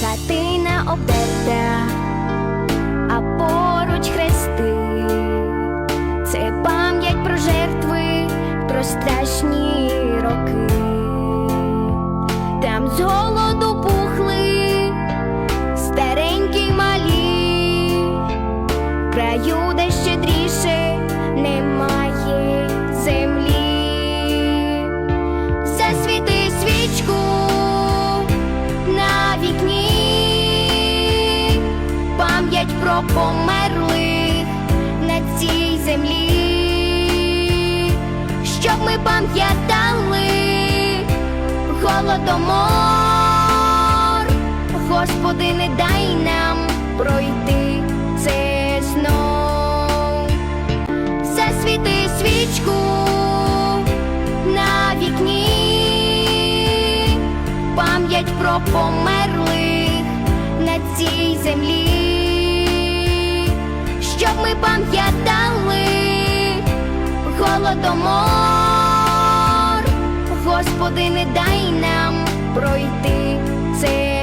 Хатина обдерта, а поруч хрести. Це пам'ять про жертви, про страшні роки. Там з голоду пухли старенькі малі, краю, про померлих на цій землі, щоб ми пам'ятали голодомор, Господи, не дай нам пройти це знов. Засвіти свічку на вікні, пам'ять про померлих на цій землі, ми пам'ятали голодомор, Господи, не дай нам пройти це.